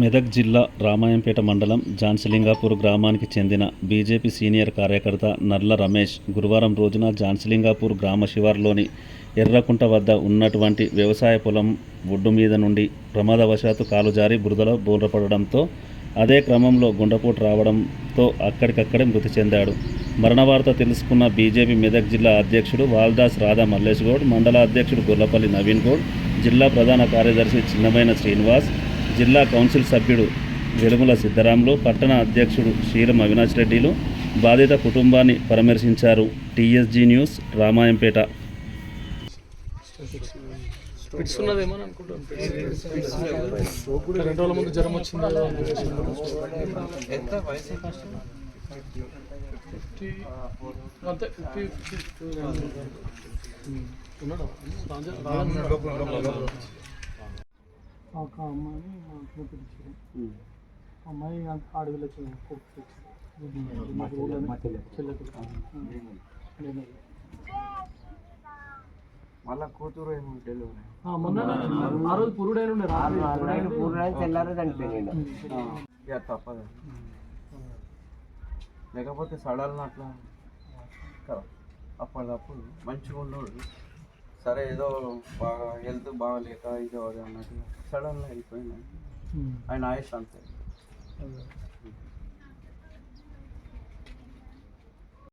మెదక్ జిల్లా రామాయంపేట మండలం జాన్సిలింగాపూర్ గ్రామానికి చెందిన బీజేపీ సీనియర్ కార్యకర్త నర్ల రమేష్ గురువారం రోజున జాన్సిలింగాపూర్ గ్రామ శివార్లోని ఎర్రకుంట వద్ద ఉన్నటువంటి వ్యవసాయ పొలం ఒడ్డు మీద నుండి ప్రమాదవశాత్తు కాలు జారి బురదలో బోర్రపడడంతో అదే క్రమంలో గుండెపోటు రావడంతో అక్కడికక్కడే మృతి చెందాడు. మరణ వార్త తెలుసుకున్న బీజేపీ మెదక్ జిల్లా అధ్యక్షుడు వాల్దాస్ రాధా మల్లేష్ గౌడ్ మండల అధ్యక్షుడు గొల్లపల్లి నవీన్ గౌడ్ జిల్లా ప్రధాన కార్యదర్శి చిన్నమైన శ్రీనివాస్ జిల్లా కౌన్సిల్ సభ్యుడు వెలుగుల సిద్ధరాములు పట్టణ అధ్యక్షుడు శ్రీరం అవినాష్ రెడ్డిలు బాధిత కుటుంబాన్ని పరామర్శించారు. TSG news Ramayampet. ఫిట్స్ ఉన్నదేమో అనుకుంటాను రెండు రోజుల ముందు జ్వరం వచ్చింది? ఎంత వయసు? ఫిఫ్టీ అంతే ఫిఫ్టీ. ఉన్నాడా? ఒక అమ్మాయిని మా కూతురు ఇచ్చారు అమ్మాయి అడవిలో మళ్ళా కూతురు ఆ, రోజు పురుడైన తెల్లారే ఇక తప్పదు. లేకపోతే సడన్ అట్లా అప్పటికప్పుడు మంచిగా ఉన్నాడు సరే ఏదో బాగా హెల్త్ బాగాలేక ఇదో అది అన్నట్టు సడన్గా అయిపోయింది. ఆయన ఆయుష్ అంతే.